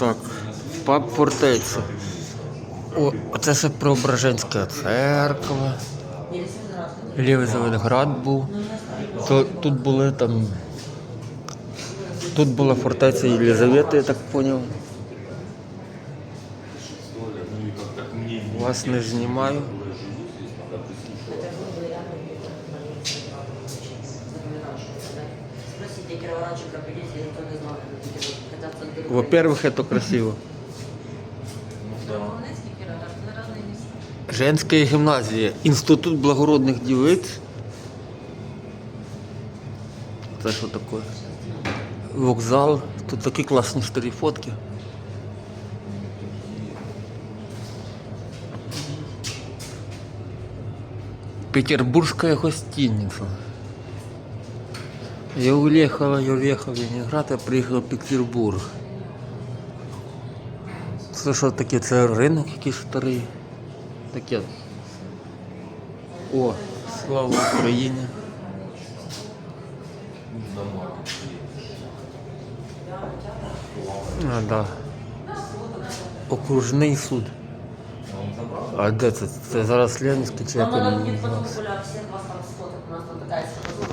Так, паб фортеця. О, оце ще Преображенська церква. Лівий Зеленоград був. Тут були там. Тут була фортеця Єлизавети, я так зрозумів. Вас не знімаю. Спросите, кировоградчик пропились, никто не знал. Хотя в центре Во-первых, это красиво. Хмельницкий, Кировоград, это разные места. Женська гімназія, Інститут благородних дівиць. Це що таке? Вокзал. Тут такі класні старі фотки. Петербургская гостиница. Я уехала, я уехал в Ленинград, я приїхав в Петербург. Це що таке? Це ринок якийсь старий. Таке. О, слава Україні. А, да. Окружний суд. А де це? Це зараз Ленінський чи як Нам надо він будет потом називається? Вас там сфотать. У нас там штука.